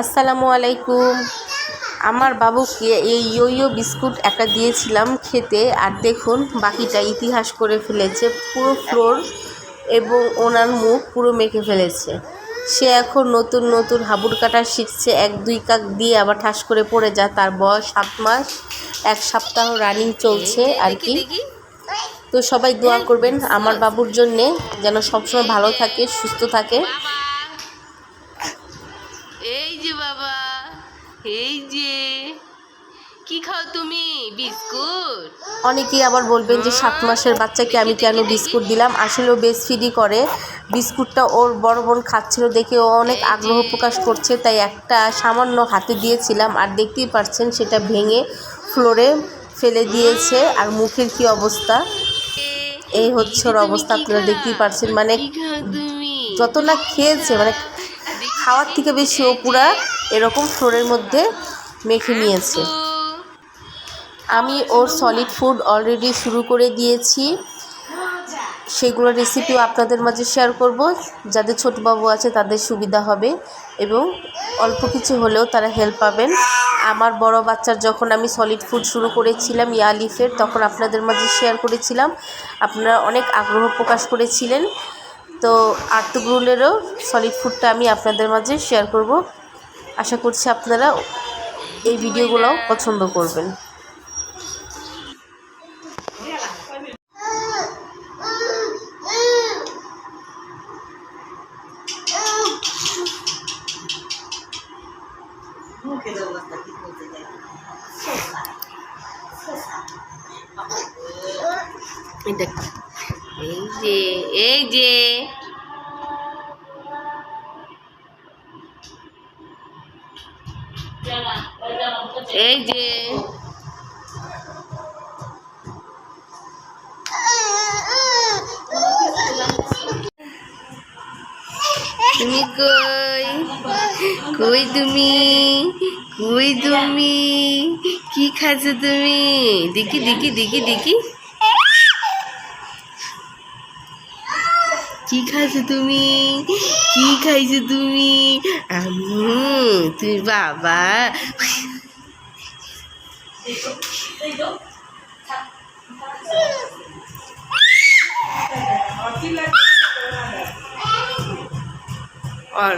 আসসালামু আলাইকুম। আমার বাবুকে এই ইয়ো বিস্কুট একটা দিয়েছিলাম খেতে আর দেখুন বাকিটা ইতিহাস করে ফেলেছে পুরো ফ্লোর এবং ওনার মুখ পুরো মেখে ফেলেছে। সে এখন নতুন নতুন হাবুর কাটা শিখছে এক দুই কাক দিয়ে আবার ঠাস করে পড়ে যায় তার বয়স সাত মাস এক সপ্তাহ রানিং চলছে আর কি। তো সবাই দোয়া করবেন আমার বাবুর জন্যে যেন সবসময় ভালো থাকে সুস্থ থাকে এই যে বাবা এই যে কি খাও তুমি? বিস্কুট? অনেকেই আবার বলবেন যে সাত মাসের বাচ্চাকে আমি কেন বিস্কুট দিলাম? আসলেও বেস্ট ফিডই করে। বিস্কুটটা ওর বড় বোন খাচ্ছিল দেখে ও অনেক আগ্রহ প্রকাশ করছে তাই একটা সামান্য হাতে দিয়েছিলাম আর দেখতেই পাচ্ছেন সেটা ভেঙে ফ্লোরে ফেলে দিয়েছে। আর মুখের কি অবস্থা? এই হচ্ছে ওর অবস্থা আপনারা দেখতেই পাচ্ছেন। মানে যত না খেয়েছে মানে খাওয়ার থেকে বেশি ও পুরা এরকম ফ্লোরের মধ্যে মেখে নিয়েছে। আমি ওর সলিড ফুড অলরেডি শুরু করে দিয়েছি। সেগুলো রেসিপিও আপনাদের মাঝে শেয়ার করব। যাদের ছোট বাবু আছে তাদের সুবিধা হবে এবং অল্প কিছু হলেও তারা হেল্প পাবেন। আমার বড় বাচ্চার যখন আমি সলিড ফুড শুরু করেছিলাম ইয়ালিফের তখন আপনাদের মাঝে শেয়ার করেছিলাম। আপনারা অনেক আগ্রহ প্রকাশ করেছিলেন। তো আর্তগ্রুলেরও সলিড ফুডটা আমি আপনাদের মাঝে শেয়ার করব। আশা করছি আপনারা এই ভিডিওগুলোও পছন্দ করবেন। এই যে এই যে। এই যে। তুমি কই? কই তুমি? কই তুমি? কি খাচ্ছ তুমি? দেখি দেখি দেখি দেখি। কি খাইছো তুমি? কি খাইছো তুমি? আম্মু তুই বাবা। और